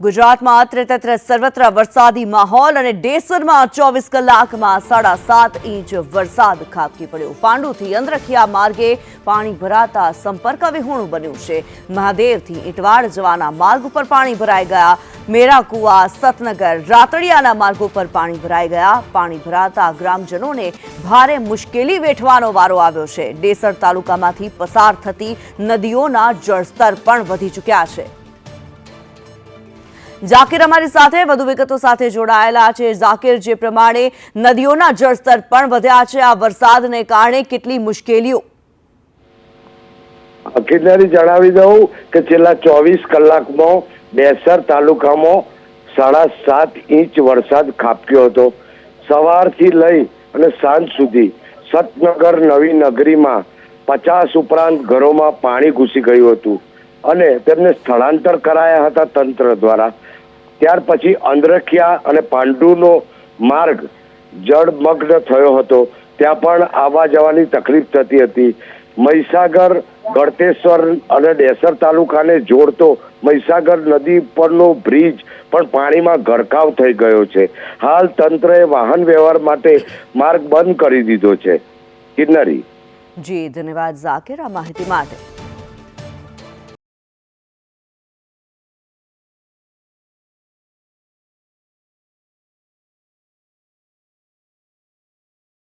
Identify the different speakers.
Speaker 1: ગુજરાતમાં અત્રેતત્ર સર્વત્ર વરસાદી માહોલ અને ડેસરમાં ચોવીસ કલાકમાં સાડા સાત ઇંચ વરસાદ ખાબકી પડ્યો. પાંડુથી અંદ્રખિયા માર્ગે પાણી ભરાતા સંપર્ક વિહોણું બન્યું છે. મહાદેવથી ઇટવાડ જવાના માર્ગ ઉપર પાણી ભરાઈ ગયા. મેરાકુવા, સતનગર, રાતડિયાના માર્ગ ઉપર પાણી ભરાઈ ગયા. પાણી ભરાતા ગ્રામજનોને ભારે મુશ્કેલી વેઠવાનો વારો આવ્યો છે. ડેસર તાલુકામાંથી પસાર થતી નદીઓના જળસ્તર પણ વધી ચૂક્યા છે. ઝાકીર અમારી સાથે, વધુ વિગતો સાથે જોડાયેલા છે ઝાકીર જે પ્રમાણે નદીઓના જળસ્તર પણ વધ્યા છે. આ વરસાદને કારણે કેટલી મુશ્કેલીઓ?
Speaker 2: અખિલારી જણાવી દઉં કે છેલ્લા ચોવીસ કલાકમાં બેસર તાલુકામાં સાડા સાત ઇંચ વરસાદ ખાબક્યો હતો. સવારથી લઈ અને સાંજ સુધી સતનગર નવી નગરીમાં પચાસ ઉપરાંત ઘરોમાં પાણી ઘૂસી ગયું હતું અને તેમને સ્થળાંતર કરાયા હતા તંત્ર દ્વારા. ત્યાર પછી અંદ્રખિયા અને પાંડુનો માર્ગ જળમગ્ન થયો હતો. ત્યાં પણ આવવા જવાની તકલીફ થતી હતી. મહીસાગર, ગળતેશ્વર અને ડેસર તાલુકાને જોડતો મહીસાગર નદી પરનો બ્રિજ પણ પાણીમાં ગરકાવ થઈ ગયો છે. હાલ તંત્રએ વાહન વ્યવહાર માટે માર્ગ બંધ કરી દીધો છે. કિન્નરી.
Speaker 1: જી, ધન્યવાદ ઝાકિર આ માહિતી માટે.